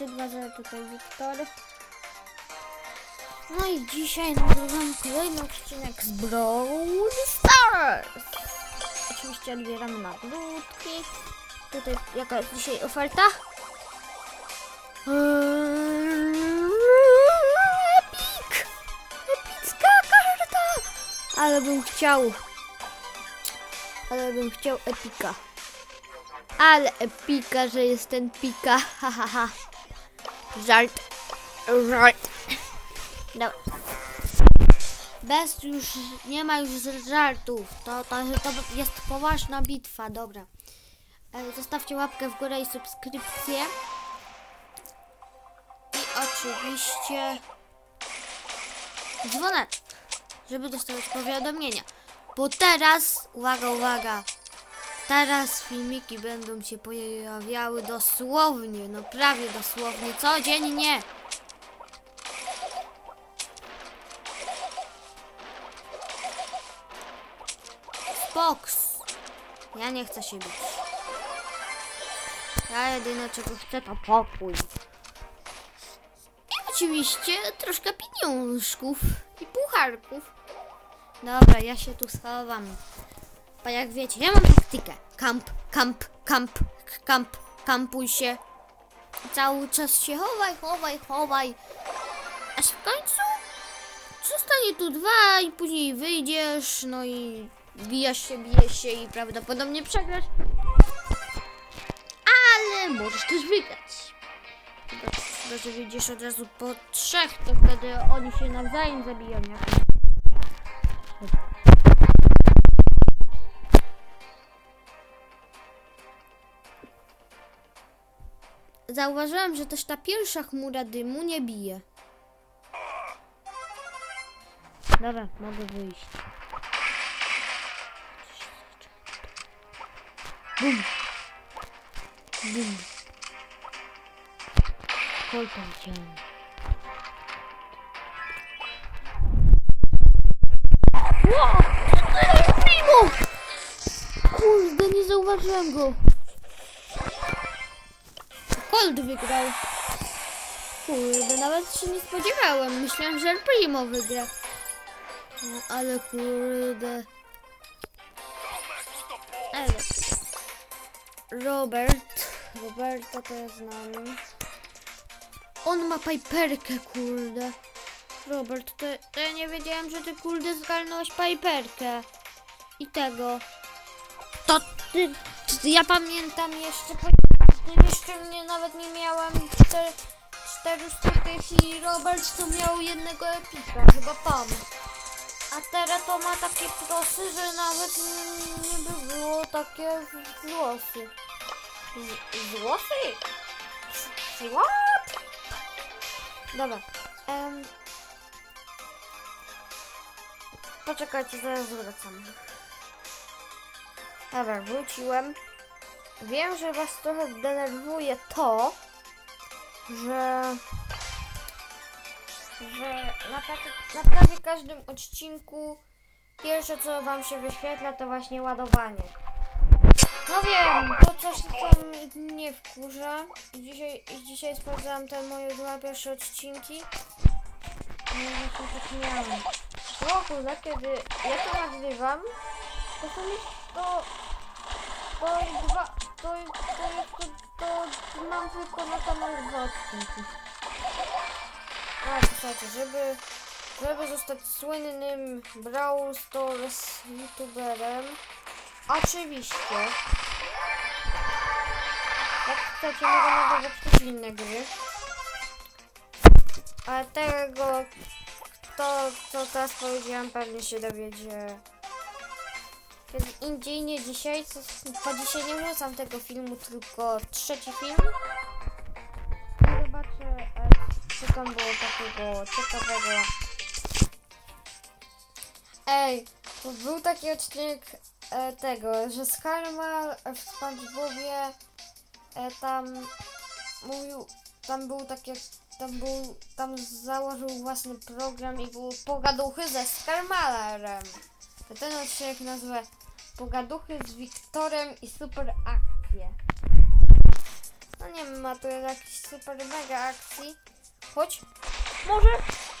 3-2-0 tutaj Wiktor. No i dzisiaj nagrywam kolejny odcinek z Brawl Stars. Oczywiście odbieramy nagródki. Tutaj jaka jest dzisiaj oferta? Eee, Epic! Epicka karta! Ale bym chciał. Ale bym chciał epika. Ale epika, że jest ten pika. Ha, ha, ha. Żart. Żart. Dobra. Bez już, nie ma już żartów. To, to, to jest poważna bitwa, dobra. E, Zostawcie łapkę w górę i subskrypcję. I oczywiście dzwonek, żeby dostawać powiadomienia. Bo teraz, uwaga, uwaga, teraz filmiki będą się pojawiały dosłownie, no prawie dosłownie, codziennie. Spoks. Ja nie chcę się bić. Ja jedyne czego chcę to pokój. I oczywiście troszkę pieniążków i pucharków. Dobra, ja się tu schowam. Bo jak wiecie, ja mam taktykę. Kamp, kamp, kamp, kamp, kampuj się. Cały czas się chowaj, chowaj, chowaj. Aż w końcu zostanie tu dwa i później wyjdziesz, no i bijasz się, bijesz się i prawdopodobnie przegrasz. Ale możesz też wygrać. Chyba, że wyjdziesz od razu po trzech, to wtedy oni się nawzajem zabiją. Jak... Zauważyłem, że też ta pierwsza chmura dymu nie bije. Dobra, mogę wyjść. Bum. Bum. Kolpam cię. Ło! Co to jest mimo? Kurde, nie zauważyłem go. Colt wygrał. Kurde, nawet się nie spodziewałem. Myślałem, że El Primo wygra. No, ale kurde. Ale. Robert. Roberta to ja znam. On ma Piperkę, kurde. Robert, to, to ja nie wiedziałem, że ty kurde zgarnąłeś Piperkę. I tego. To ty, ja pamiętam jeszcze, jeszcze mnie nawet nie miałem 4, 400 tych i Robert to miał jednego epika, chyba pan. A teraz to ma takie prosy, że nawet nie, by było takie złosy. Z- Złosy? What? Dobra. em. Poczekajcie, zaraz wracam. Dobra, wróciłem. Wiem, że was trochę denerwuje to, że że na, prawie- na prawie każdym odcinku pierwsze co wam się wyświetla to właśnie ładowanie. No wiem, to coś tam nie wkurza. Dzisiaj, dzisiaj sprawdzałam te moje dwa pierwsze odcinki. No właśnie tak miałem. O kurde, kiedy ja to nagrywam, to są mi to to dwa, to jest, to jest, to, to mam tylko na dwa odcinki. A, słuchajcie, żeby, żeby zostać słynnym Brawl Stars youtuberem, oczywiście, jak chcecie, mogę nagrywać też inne gry. Ale tego, to, co teraz powiedziałam, pewnie się dowiedzie kiedy indziej, nie dzisiaj. Co, po dzisiaj nie wrzucam tego filmu, tylko trzeci film. I zobaczę, e, co tam było takiego ciekawego. Ej, to był taki odcinek e, tego, że Skarma w SpongeBobie e, tam mówił, tam był takie, tam był, tam założył własny program i był pogaduchy ze Skarmalerem. Ten odcinek nazywa Pogaduchy z Wiktorem i super akcje. No nie ma tu jakiejś super mega akcji. Chodź. Może?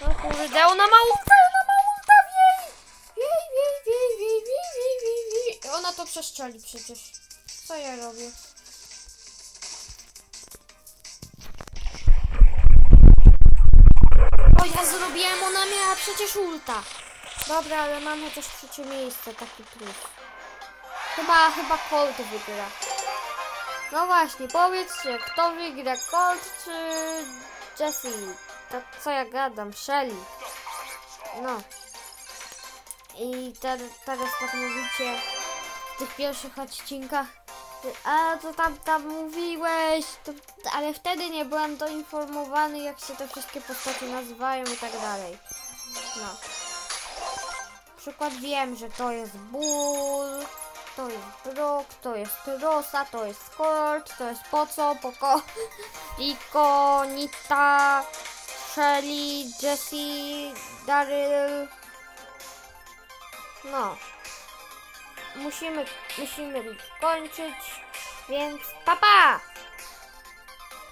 No kurde, ona ma ulta, ona ma ulta, wiej! Wiej, wiej, wiej, wiej, wiej, wiej, wiej, wiej. Ona to przeszczeli przecież. Co ja robię? O, ja zrobiłem, ona miała przecież ulta. Dobra, ale mamy też trzecie miejsce, taki plus. Chyba, chyba Colt wygra. No właśnie, powiedzcie, kto wygra, Colt czy Jessie? To co ja gadam, Shelly. No. I te, teraz tak mówicie w tych pierwszych odcinkach. A to tam, tam mówiłeś, to, ale wtedy nie byłam doinformowany, jak się te wszystkie postacie nazywają i tak dalej. No. Na przykład wiem, że to jest Bull, to jest Brock, to jest Rosa, to jest Colt, to jest Poco, Poco, Rico, Nita, Shelly, Jessie, Daryl. No. Musimy, musimy kończyć, więc papa! Pa!